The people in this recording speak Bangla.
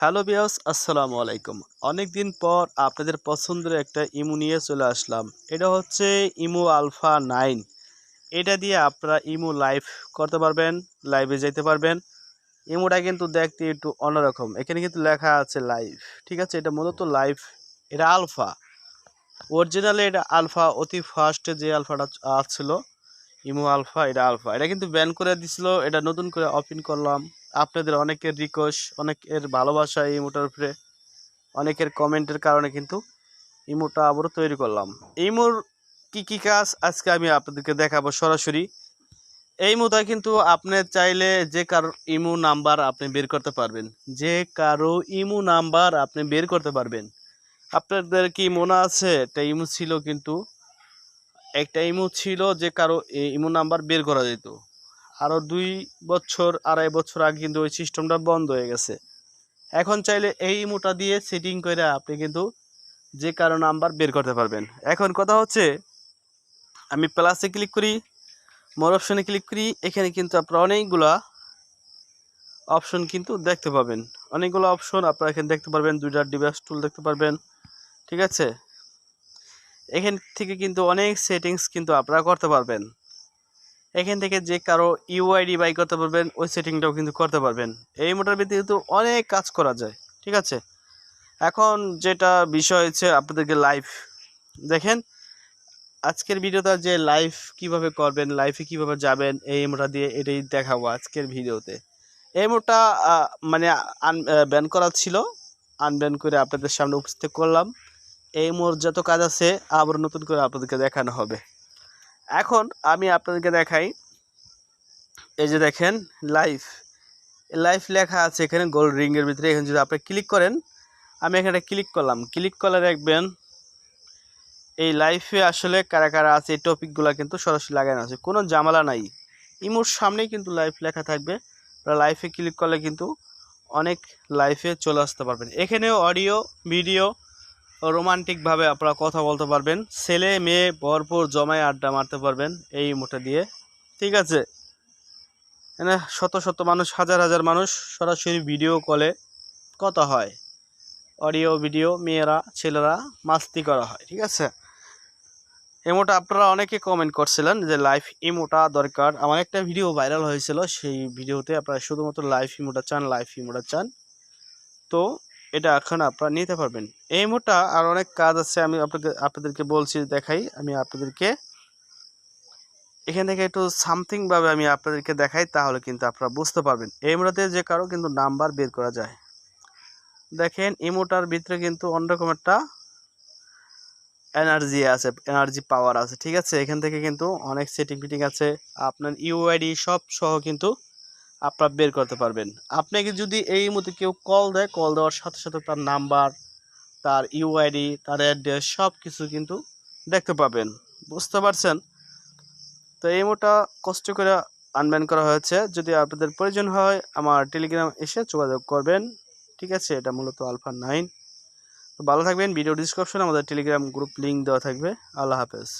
হ্যালো বিয়াস আসসালামু আলাইকুম। অনেকদিন পর আপনাদের পছন্দের একটা ইমু নিয়ে চলে আসলাম। এটা হচ্ছে ইমু আলফা নাইন। এটা দিয়ে আপনারা ইমু লাইভ করতে পারবেন, লাইভে যেতে পারবেন। ইমুটা কিন্তু দেখতে একটু অন্যরকম। এখানে কিন্তু লেখা আছে লাইভ, ঠিক আছে? এটা মূলত লাইভ, এটা আলফা। অরিজিনালে এটা আলফা, অতি ফার্স্টে যে আলফাটা আসছিল ইমু আলফা, এটা আলফা। এটা কিন্তু ব্যান করে দিছিল, এটা নতুন করে ওপেন করলাম। আপনাদের অনেকের রিকোয়েস্ট অনেকের ভালোবাসা এই ইমোটার উপরে, অনেকের কমেন্টের কারণে কিন্তু ইমোটা আবারও তৈরি করলাম। ইমোর কি কি কাজ? আজকে আমি আপনাদেরকে দেখাবো সরাসরি। এই মুদ্রা কিন্তু আপনি চাইলে যে কারও ইমো নাম্বার আপনি বের করতে পারবেন। যে কারও ইমো নাম্বার আপনি বের করতে পারবেন। আপনাদের কি মনে আছে? একটা ইমো ছিল কিন্তু, একটা ইমো ছিল যে কারও ইমো নাম্বার বের করা যেত। আরও দুই বছর, আড়াই বছর আগে কিন্তু ওই সিস্টেমটা বন্ধ হয়ে গেছে। এখন চাইলে এই মোটা দিয়ে সেটিং করে আপনি কিন্তু যে কারও নাম্বার বের করতে পারবেন। এখন কথা হচ্ছে, আমি প্লাসে ক্লিক করি মোর অপশনে ক্লিক করি, এখানে কিন্তু আপনারা অনেকগুলা অপশন কিন্তু দেখতে পাবেন। অনেকগুলো অপশন আপনারা এখানে দেখতে পারবেন, দুইটা ডিভাইস টুল দেখতে পারবেন, ঠিক আছে? এখান থেকে কিন্তু অনেক সেটিংস কিন্তু আপনারা করতে পারবেন। এখান থেকে যে কারও ইউআইডি বাই করতে পারবেন, ওই সেটিংটাও কিন্তু করতে পারবেন। এই মোটর ভিত্তি কিন্তু অনেক কাজ করা যায়, ঠিক আছে? এখন যেটা বিষয় হচ্ছে আপনাদেরকে লাইভ দেখেন, আজকের ভিডিওটা যে লাইভ কীভাবে করবেন লাইভে কীভাবে যাবেন, এই মোটা দিয়ে এটাই দেখাবো আজকের ভিডিওতে। এই মোটা মানে আন ব্যান করা ছিল আনব্যান করে আপনাদের সামনে উপস্থিত করলাম। এই মোর যত কাজ আছে, আবার নতুন করে আপনাদেরকে দেখানো হবে। এখন আমি আপনাদেরকে দেখাই। এই যে দেখেন লাইফ লাইফ লেখা আছে এখানে গোল্ড রিংয়ের ভিতরে। এখানে যদি আপনি ক্লিক করেন, আমি এখানে ক্লিক করলাম। ক্লিক করলে দেখবেন, এই লাইফে আসলে কারা কারা আছে, এই টপিকগুলো কিন্তু সরাসরি লাগানো আছে। কোনো জামালা নাই। ইমোর সামনেই কিন্তু লাইফ লেখা থাকবে। লাইফে ক্লিক করলে কিন্তু অনেক লাইফে চলে আসতে পারবেন। এখানেও অডিও ভিডিও রোমান্টিকভাবে আপনারা কথা বলতে পারবেন। ছেলে, মেয়ে, ভরপুর জমায় আড্ডা মারতে পারবেন এই মোটা দিয়ে। ঠিক আছে? এখানে শত শত মানুষ, হাজার হাজার মানুষ সরাসরি ভিডিও কলে কথা হয়। অডিও, ভিডিও, মেয়েরা, ছেলেরা, মাস্তি করা হয়। ঠিক আছে? ইমোটা আপনারা অনেকে কমেন্ট করছিলেন যে লাইভ ইমোটা দরকার। আমার একটা ভিডিও ভাইরাল হয়েছিল, সেই ভিডিওতে আপনারা শুধুমাত্র লাইভ ইমোটা চান লাইভ ইমোটা চান। তো এটা এখন আপনারা নিতে পারবেন। এই মোটা আর অনেক কাজ আছে, আমি আপনাকে আপনাদেরকে বলছি, দেখাই, আমি আপনাদেরকে। এখান থেকে একটু সামথিংভাবে আমি আপনাদেরকে দেখাই, তাহলে কিন্তু আপনারা বুঝতে পারবেন। এই মোটাতে যে কারও কিন্তু নাম্বার বের করা যায়। দেখেন ইমোটার ভিতরে কিন্তু অন্যরকম একটা এনার্জি আছে এনার্জি পাওয়ার আছে, ঠিক আছে? এখান থেকে কিন্তু অনেক সেটিং ফিটিং আছে। আপনার ইউআইডি সব সহ কিন্তু আপনারা বের করতে পারবেন। আপনাকে যদি এই মতো কেউ কল দেয় কল দেওয়ার সাথে সাথে তার নাম্বার তার ইউআইডি তার অ্যাড্রেস সব কিছু কিন্তু দেখতে পাবেন। বুঝতে পারছেন? তো এই মোটা কষ্ট করে আনব্যান করা হয়েছে। যদি আপনাদের প্রয়োজন হয়, আমার টেলিগ্রাম এসে যোগাযোগ করবেন। ঠিক আছে? এটা মূলত আলফা নাইন তো ভালো থাকবেন। ভিডিও ডিসক্রিপশনে আমাদের টেলিগ্রাম গ্রুপ লিঙ্ক দেওয়া থাকবে। আল্লাহ হাফেজ।